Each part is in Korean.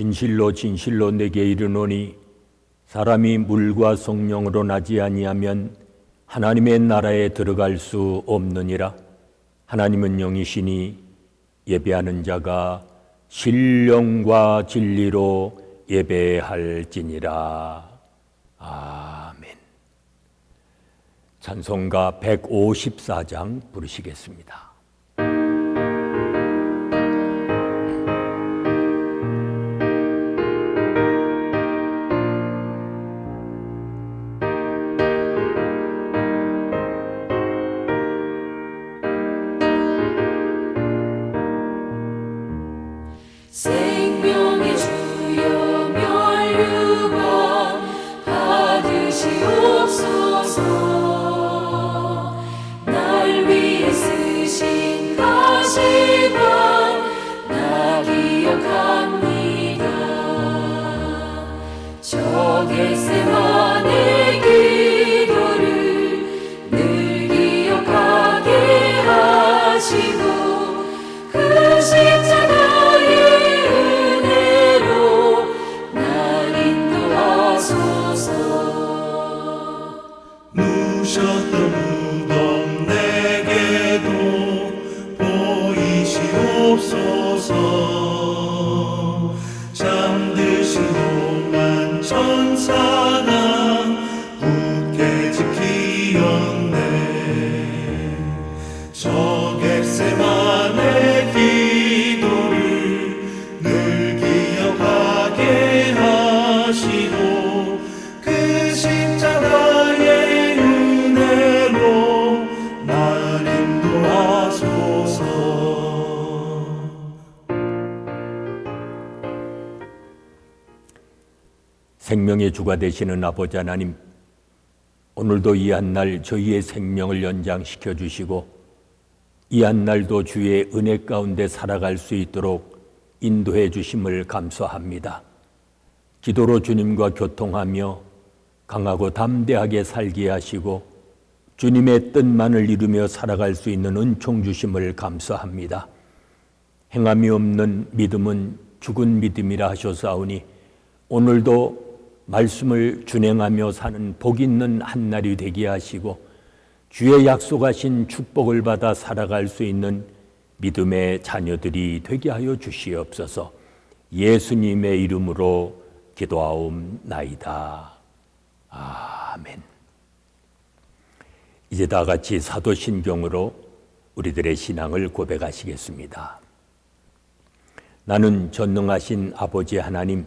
진실로 진실로 내게 이르노니 사람이 물과 성령으로 나지 아니하면 하나님의 나라에 들어갈 수 없느니라. 하나님은 영이시니 예배하는 자가 신령과 진리로 예배할지니라. 아멘. 찬송가 154장 부르시겠습니다. 생명의 주가 되시는 아버지 하나님, 오늘도 이 한날 저희의 생명을 연장시켜 주시고 이 한 날도 주의 은혜 가운데 살아갈 수 있도록 인도해 주심을 감사합니다. 기도로 주님과 교통하며 강하고 담대하게 살게 하시고 주님의 뜻만을 이루며 살아갈 수 있는 은총 주심을 감사합니다. 행함이 없는 믿음은 죽은 믿음이라 하셨사오니 오늘도 말씀을 준행하며 사는 복 있는 한 날이 되게 하시고 주의 약속하신 축복을 받아 살아갈 수 있는 믿음의 자녀들이 되게 하여 주시옵소서. 예수님의 이름으로 기도하옵나이다. 아멘. 이제 다 같이 사도신경으로 우리들의 신앙을 고백하시겠습니다. 나는 전능하신 아버지 하나님,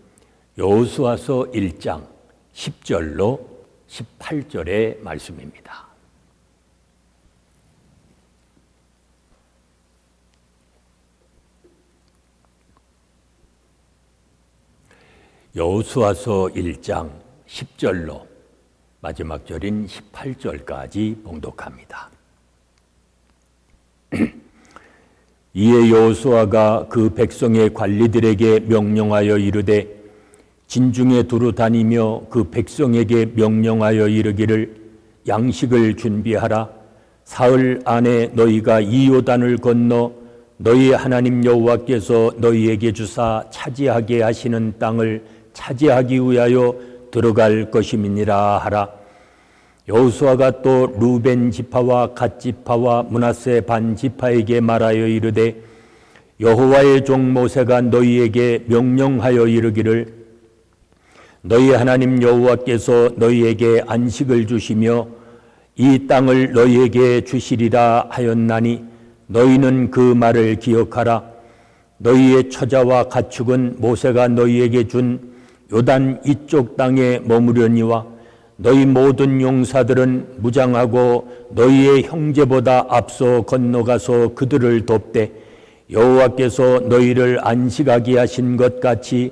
여호수아서 1장 10절로 18절의 말씀입니다. 여호수아서 1장 10절로 마지막 절인 18절까지 봉독합니다. 이에 여호수아가 그 백성의 관리들에게 명령하여 이르되 진중에 두루 다니며 그 백성에게 명령하여 이르기를 양식을 준비하라. 사흘 안에 너희가 이 요단을 건너 너희 하나님 여호와께서 너희에게 주사 차지하게 하시는 땅을 차지하기 위하여 들어갈 것임이니라 하라. 여호수아가 또 루벤 지파와 갓 지파와 문하세 반 지파에게 말하여 이르되 여호와의 종 모세가 너희에게 명령하여 이르기를 너희 하나님 여호와께서 너희에게 안식을 주시며 이 땅을 너희에게 주시리라 하였나니 너희는 그 말을 기억하라. 너희의 처자와 가축은 모세가 너희에게 준 요단 이쪽 땅에 머무려니와 너희 모든 용사들은 무장하고 너희의 형제보다 앞서 건너가서 그들을 돕되 여호와께서 너희를 안식하게 하신 것 같이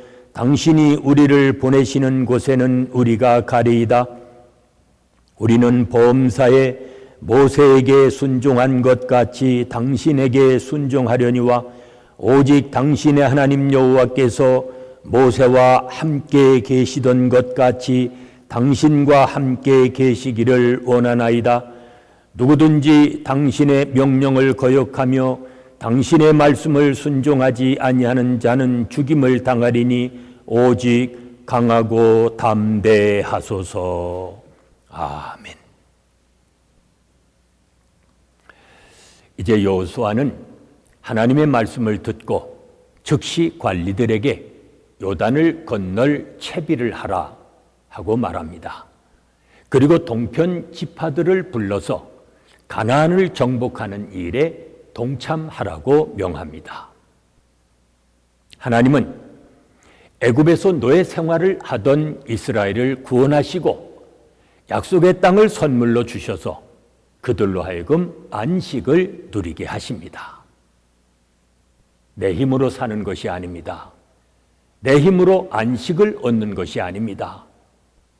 당신이 우리를 보내시는 곳에는 우리가 가리이다 우리는 범사에 모세에게 순종한 것 같이 당신에게 순종하려니와 오직 당신의 하나님 여호와께서 모세와 함께 계시던 것 같이 당신과 함께 계시기를 원하나이다. 누구든지 당신의 명령을 거역하며 당신의 말씀을 순종하지 아니하는 자는 죽임을 당하리니 오직 강하고 담대하소서. 아멘. 이제 여호수아는 하나님의 말씀을 듣고 즉시 관리들에게 요단을 건널 채비를 하라 하고 말합니다. 그리고 동편 지파들을 불러서 가나안을 정복하는 일에 동참하라고 명합니다. 하나님은 애굽에서 노예 생활을 하던 이스라엘을 구원하시고 약속의 땅을 선물로 주셔서 그들로 하여금 안식을 누리게 하십니다. 내 힘으로 사는 것이 아닙니다. 내 힘으로 안식을 얻는 것이 아닙니다.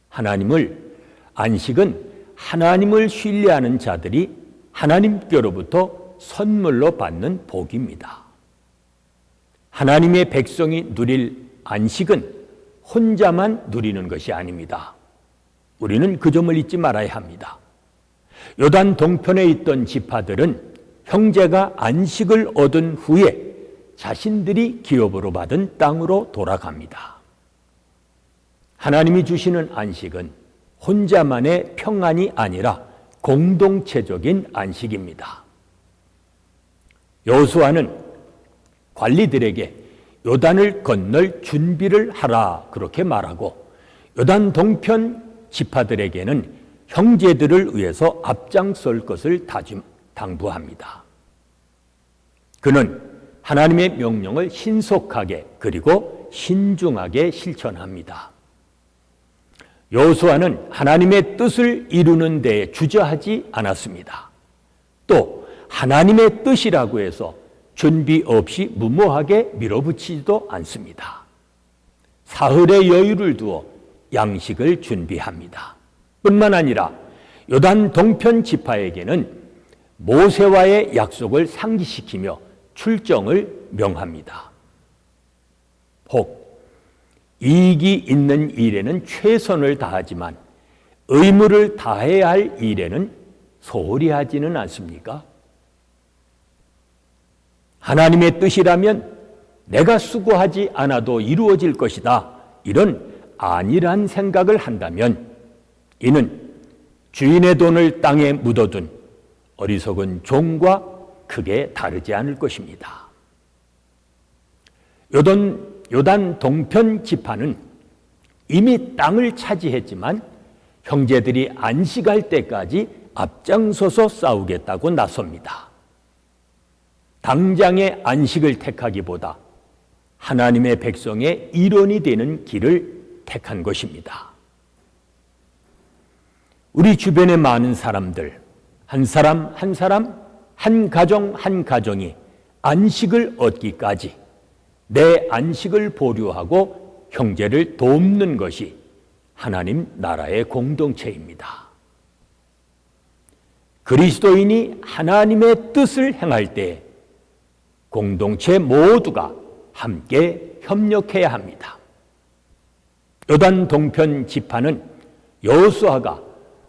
하나님을 안식은 하나님을 신뢰하는 자들이 하나님께로부터 선물로 받는 복입니다. 하나님의 백성이 누릴 안식은 혼자만 누리는 것이 아닙니다. 우리는 그 점을 잊지 말아야 합니다. 요단 동편에 있던 지파들은 형제가 안식을 얻은 후에 자신들이 기업으로 받은 땅으로 돌아갑니다. 하나님이 주시는 안식은 혼자만의 평안이 아니라 공동체적인 안식입니다. 여호수아는 관리들에게 요단을 건널 준비를 하라 그렇게 말하고 요단 동편 지파들에게는 형제들을 위해서 앞장설 것을 다짐 당부합니다. 그는 하나님의 명령을 신속하게 그리고 신중하게 실천합니다. 여호수아는 하나님의 뜻을 이루는 데 주저하지 않았습니다. 또 하나님의 뜻이라고 해서 준비 없이 무모하게 밀어붙이지도 않습니다. 사흘의 여유를 두어 양식을 준비합니다. 뿐만 아니라 요단 동편 지파에게는 모세와의 약속을 상기시키며 출정을 명합니다. 혹 이익이 있는 일에는 최선을 다하지만 의무를 다해야 할 일에는 소홀히 하지는 않습니까? 하나님의 뜻이라면 내가 수고하지 않아도 이루어질 것이다. 이런 안일한 생각을 한다면 이는 주인의 돈을 땅에 묻어둔 어리석은 종과 크게 다르지 않을 것입니다. 요단, 요단 동편 지파는 이미 땅을 차지했지만 형제들이 안식할 때까지 앞장서서 싸우겠다고 나섭니다. 당장의 안식을 택하기보다 하나님의 백성의 일원이 되는 길을 택한 것입니다. 우리 주변의 많은 사람들, 한 사람 한 사람, 한 가정 한 가정이 안식을 얻기까지 내 안식을 보류하고 형제를 돕는 것이 하나님 나라의 공동체입니다. 그리스도인이 하나님의 뜻을 행할 때 공동체 모두가 함께 협력해야 합니다. 요단 동편 지파는 여호수아가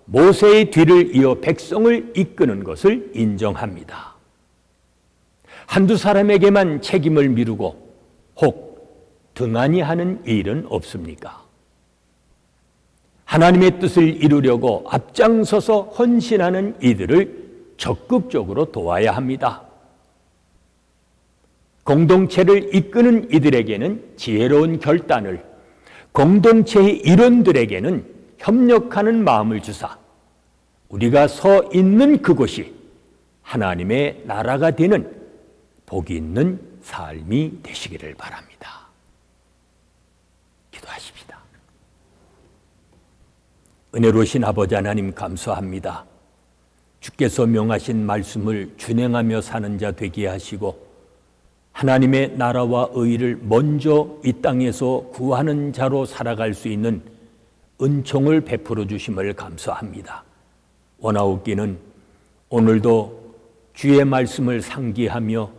모세의 뒤를 이어 백성을 이끄는 것을 인정합니다. 한두 사람에게만 책임을 미루고 혹 등한히 하는 일은 없습니까? 하나님의 뜻을 이루려고 앞장서서 헌신하는 이들을 적극적으로 도와야 합니다. 공동체를 이끄는 이들에게는 지혜로운 결단을, 공동체의 일원들에게는 협력하는 마음을 주사 우리가 서 있는 그곳이 하나님의 나라가 되는 복이 있는 삶이 되시기를 바랍니다. 기도하십시다. 은혜로우신 아버지 하나님 감사합니다. 주께서 명하신 말씀을 준행하며 사는 자 되게 하시고 하나님의 나라와 의를 먼저 이 땅에서 구하는 자로 살아갈 수 있는 은총을 베풀어 주심을 감사합니다. 원하옵기는 오늘도 주의 말씀을 상기하며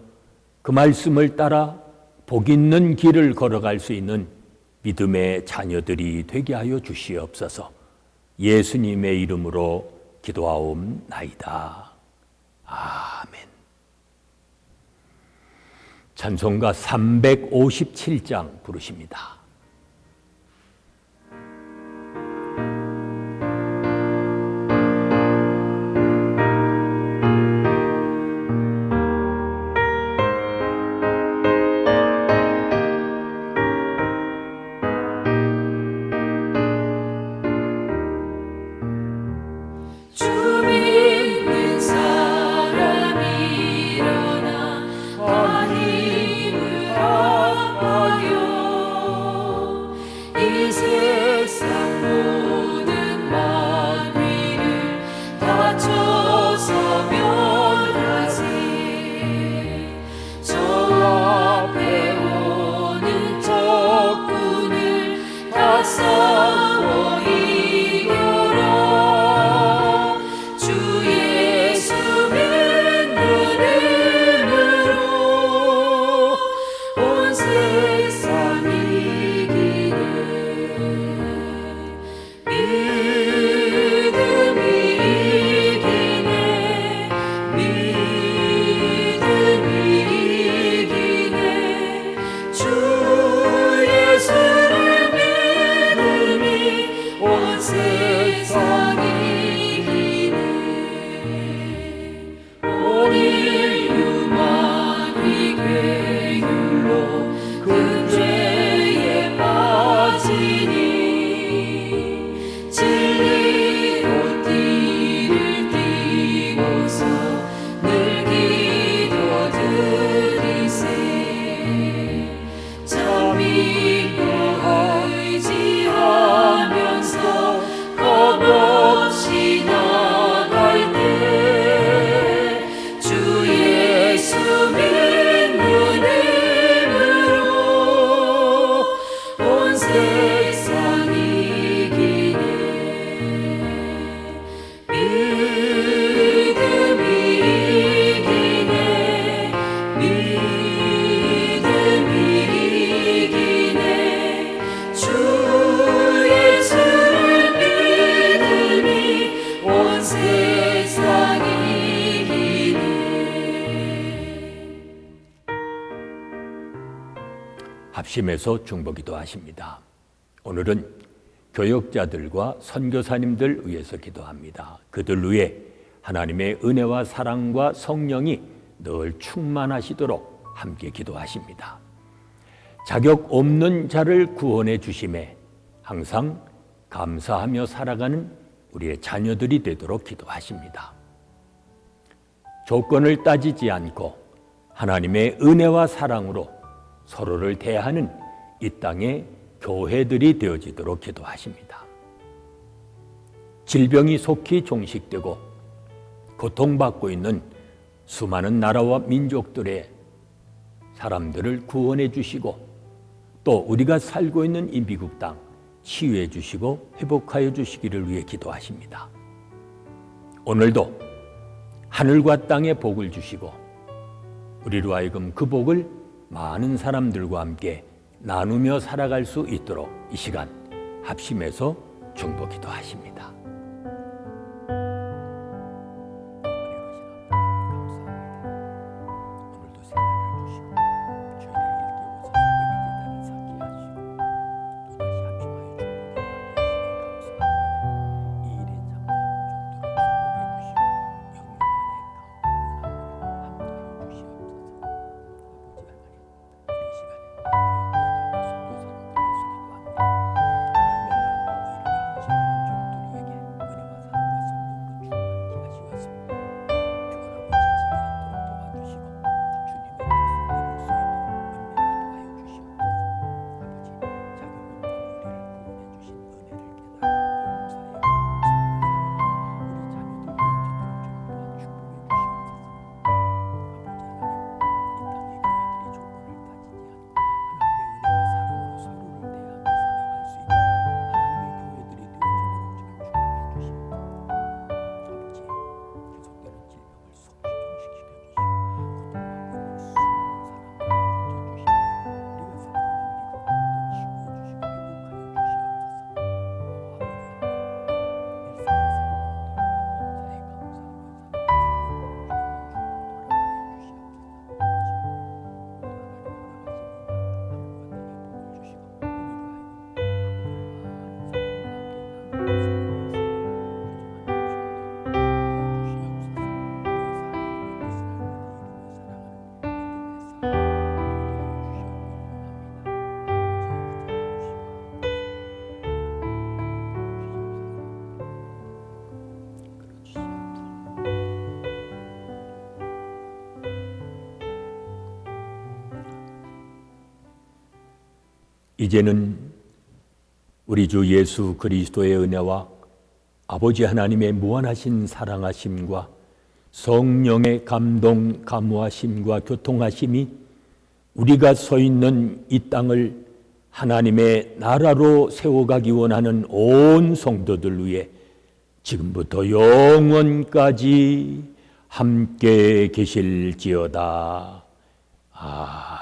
그 말씀을 따라 복 있는 길을 걸어갈 수 있는 믿음의 자녀들이 되게 하여 주시옵소서. 예수님의 이름으로 기도하옵나이다. 아멘. 찬송가 357장 부르십니다. 합심해서 중보기도 하십니다. 오늘은 교역자들과 선교사님들 위해서 기도합니다. 그들 위해 하나님의 은혜와 사랑과 성령이 늘 충만하시도록 함께 기도하십니다. 자격 없는 자를 구원해 주심에 항상 감사하며 살아가는 우리의 자녀들이 되도록 기도하십니다. 조건을 따지지 않고 하나님의 은혜와 사랑으로 서로를 대하는 이 땅의 교회들이 되어지도록 기도하십니다. 질병이 속히 종식되고 고통받고 있는 수많은 나라와 민족들의 사람들을 구원해 주시고 또 우리가 살고 있는 이 미국 땅 치유해 주시고 회복하여 주시기를 위해 기도하십니다. 오늘도 하늘과 땅에 복을 주시고 우리로 하여금 그 복을 많은 사람들과 함께 나누며 살아갈 수 있도록 이 시간 합심해서 중보 기도하십니다. 이제는 우리 주 예수 그리스도의 은혜와 아버지 하나님의 무한하신 사랑하심과 성령의 감동, 감화심과 교통하심이 우리가 서 있는 이 땅을 하나님의 나라로 세워가기 원하는 온 성도들 위해 지금부터 영원까지 함께 계실지어다. 아.